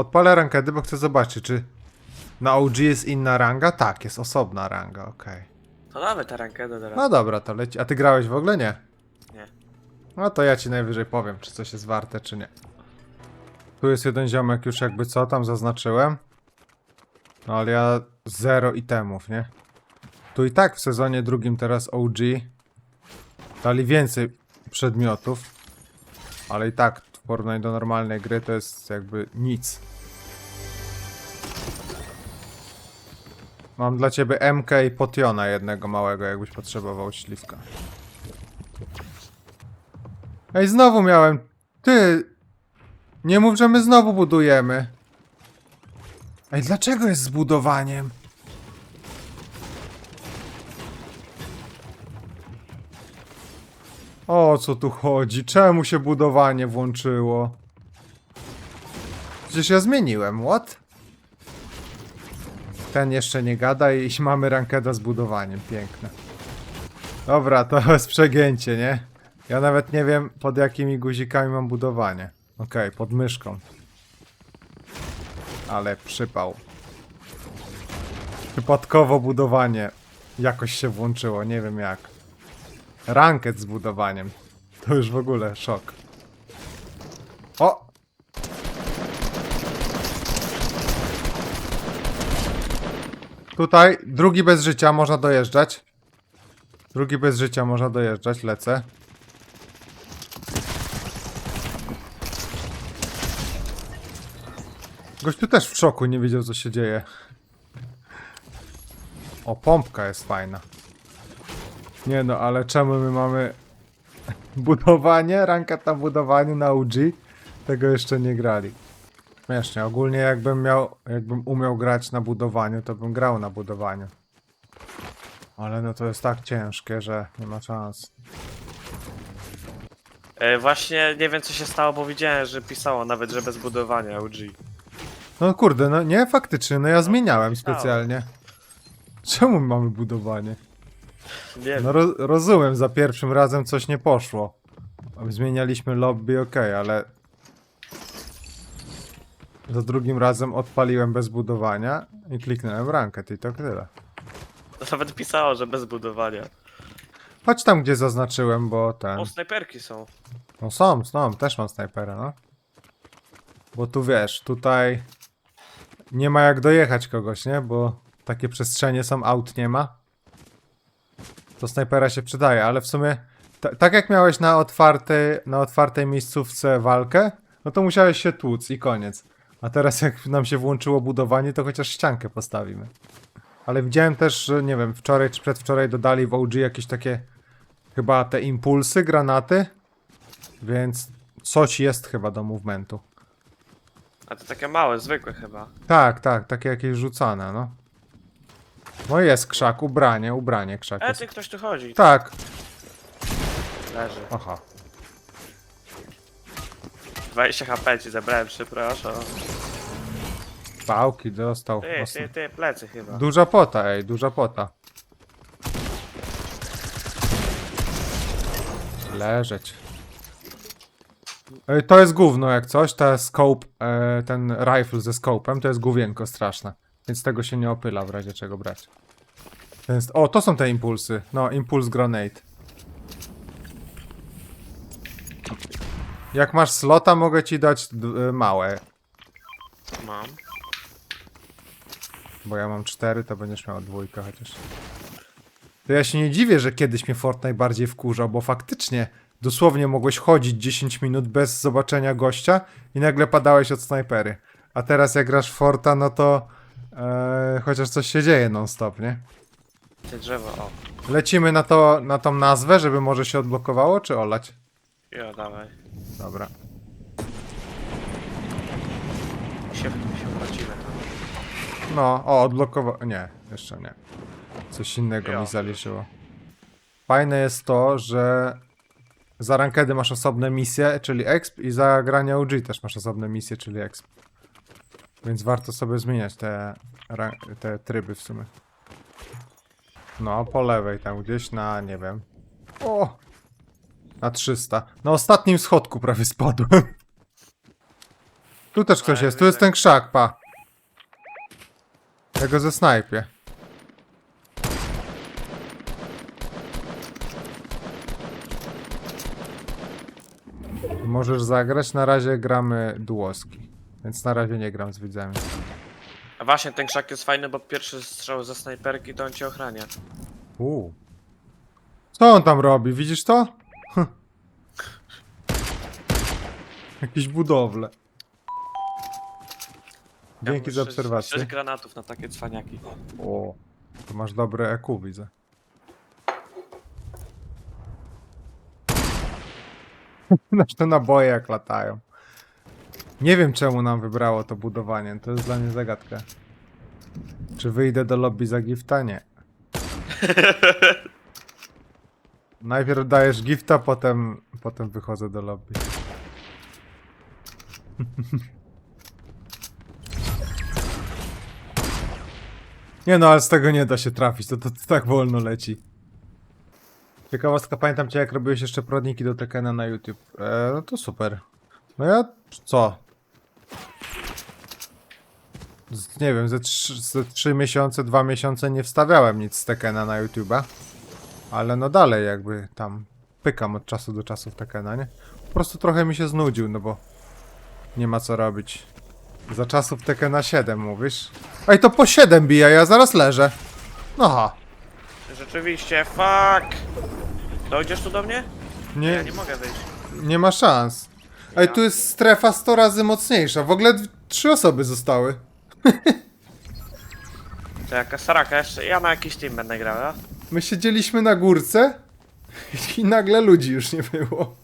odpalę rankedy, bo chcę zobaczyć, czy na OG jest inna ranga? Tak, jest osobna ranga, okej. To damy tę rękę do teraz. No dobra, to leci. A ty grałeś w ogóle? Nie. Nie. No to ja ci najwyżej powiem, czy coś jest warte, czy nie. Tu jest jeden ziomek już jakby co tam zaznaczyłem. No ale ja zero itemów, nie? Tu i tak w sezonie drugim teraz OG dali więcej przedmiotów. Ale i tak porównaniu do normalnej gry to jest jakby nic. Mam dla ciebie MK i potiona jednego małego, jakbyś potrzebował śliwka. Ej, znowu miałem. Ty! Nie mów, że my znowu budujemy. Ej, dlaczego jest z O co tu chodzi? Czemu się budowanie włączyło? Przecież ja zmieniłem, what? Ten jeszcze nie gada i mamy rankeda z budowaniem, piękne. Dobra, to jest przegięcie, nie? Ja nawet nie wiem pod jakimi guzikami mam budowanie. Okej, pod myszką. Ale przypał. Przypadkowo budowanie jakoś się włączyło, nie wiem jak. Ranket z budowaniem. To już w ogóle szok. O! Tutaj drugi bez życia można dojeżdżać. Drugi bez życia można dojeżdżać, lecę. Gościu też w szoku, nie wiedział co się dzieje. O, pompka jest fajna. Nie no, ale czemu my mamy budowanie, ranka na budowaniu na UG? Tego jeszcze nie grali. Śmiesznie, ogólnie jakbym miał, jakbym umiał grać na budowaniu, to bym grał na budowaniu. Ale no to jest tak ciężkie, że nie ma szans. E, właśnie nie wiem co się stało, bo widziałem, że pisało nawet, że bez budowania OG. No kurde, no nie, faktycznie, no ja zmieniałem pisało. specjalnie. Czemu mamy budowanie? Wiem. No ro rozumiem, za pierwszym razem coś nie poszło. Zmienialiśmy lobby, ok, ale... Za drugim razem odpaliłem bez budowania i kliknąłem ranket i to tyle. To nawet pisało, że bez budowania. Chodź tam, gdzie zaznaczyłem, bo ten... O, snajperki są. No są, są, też mam snajpera, no. Bo tu wiesz, tutaj nie ma jak dojechać kogoś, nie? Bo takie przestrzenie są, aut nie ma. To snajpera się przydaje, ale w sumie ta, tak jak miałeś na otwartej, na otwartej miejscówce walkę, no to musiałeś się tłuc i koniec. A teraz jak nam się włączyło budowanie, to chociaż ściankę postawimy. Ale widziałem też, że nie wiem, wczoraj czy przedwczoraj dodali w OG jakieś takie chyba te impulsy, granaty. Więc coś jest chyba do movementu. A to takie małe, zwykłe chyba. Tak, tak, takie jakieś rzucane, no. No jest krzak, ubranie, ubranie krzak E, jest. ty ktoś tu chodzi. Tak, Leży. aha. 20 HP ci zabrałem, przepraszam. Pałki dostał. Ty, ty, ty, plecy chyba. Duża pota, ej, duża pota. Leżeć. Ej, to jest gówno jak coś, ta scope, e, ten rifle ze scopem, to jest główienko straszne. Więc tego się nie opyla w razie czego brać. Jest, o, to są te impulsy. No, impuls grenade. Jak masz slota, mogę ci dać e, małe. Mam. Bo ja mam cztery, to będziesz miał dwójkę chociaż. To ja się nie dziwię, że kiedyś mnie Fortnite bardziej wkurzał, bo faktycznie dosłownie mogłeś chodzić 10 minut bez zobaczenia gościa i nagle padałeś od snajpery. A teraz jak grasz Forta, no to e, chociaż coś się dzieje non-stop, nie? Ty drzewo, o. Lecimy na, to, na tą nazwę, żeby może się odblokowało, czy olać? Jo, dawaj. Dobra. Się, się tam. No, o, odblokowało. Nie, jeszcze nie. Coś innego Ja. mi zaliczyło. Fajne jest to, że za rankedy masz osobne misje, czyli exp, i za granie OG też masz osobne misje, czyli exp. Więc warto sobie zmieniać te, te tryby w sumie. No, po lewej tam gdzieś na, nie wiem. O! Na 300. Na ostatnim schodku prawie spadłem. Tu też ktoś jest, tu jest ten krzak, pa. Ja go ze snajpie. Możesz zagrać, na razie gramy duoski. Więc na razie nie gram z widzami. A właśnie, ten krzak jest fajny, bo pierwszy strzał ze snajperki to on cię ochrania. Uuu. Co on tam robi? Widzisz to? Hm. Jakieś budowle. Ja Dzięki mam za sześć- obserwację. Sześć granatów na takie cwaniaki. O, to masz dobre EQ, widzę. Znaczy te naboje jak latają. Nie wiem czemu nam wybrało to budowanie, to jest dla mnie zagadka. Czy wyjdę do lobby za gifta? Nie. Najpierw dajesz gifta, potem, potem wychodzę do lobby. Nie no, ale z tego nie da się trafić, to, to, to tak wolno leci. Ciekawostka, pamiętam cię jak robiłeś jeszcze prodniki do Tekena na YouTube. E, no to super. No ja, co? Z, nie wiem, ze, trzy- ze 3 miesiące, 2 miesiące nie wstawiałem nic z Tekena na YouTube'a. Ale no dalej jakby tam pykam od czasu do czasu w Tekena, nie? Po prostu trochę mi się znudził, no bo nie ma co robić. Za czasów Tekena 7 mówisz? Ej, to po 7 bija, ja zaraz leżę. No ha. Rzeczywiście, fuck! Dojdziesz tu do mnie? Ja Nie, nie mogę wyjść. nie ma szans. Ej, tu jest strefa 100 razy mocniejsza. W ogóle trzy osoby zostały. To jaka saraka jeszcze? Ja na jakiś team będę grał, ja? My siedzieliśmy na górce i nagle ludzi już nie było.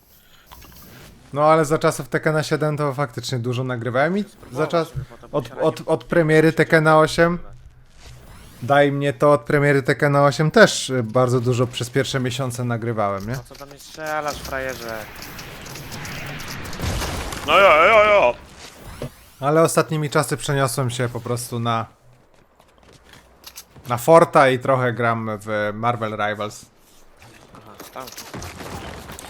No ale za czasów Tekena 7 to faktycznie dużo nagrywałem i za czas... Od, od, od premiery Tekena 8 Daj mnie to od premiery Tekena 8 też y, bardzo dużo przez pierwsze miesiące nagrywałem, nie? Po co tam mnie strzelasz, frajerze? No jo, jo, jo! Ale ostatnimi czasy przeniosłem się po prostu na na Forta i trochę gram w Marvel Rivals. Aha, tam.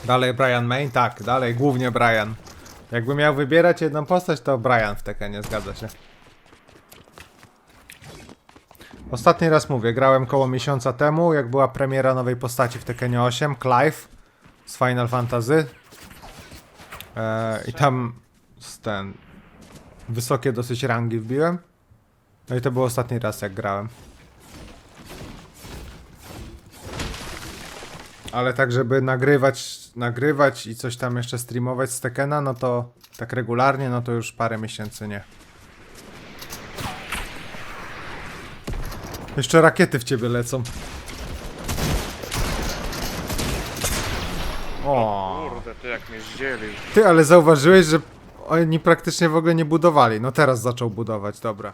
Dalej Brian Main? Tak, dalej głównie Brian. Jakbym miał wybierać jedną postać, to Brian w Tekenie, zgadza się. Ostatni raz mówię, grałem koło miesiąca temu, jak była premiera nowej postaci w Tekenie 8, Clive z Final Fantasy. Eee, I tam z ten wysokie dosyć rangi wbiłem. No i to był ostatni raz jak grałem. Ale tak, żeby nagrywać, nagrywać i coś tam jeszcze streamować z Tekena, no to tak regularnie, no to już parę miesięcy nie. Jeszcze rakiety w ciebie lecą. O, Kurde, ty jak mnie zdzielił. ty, ale zauważyłeś, że oni praktycznie w ogóle nie budowali. No teraz zaczął budować, dobra.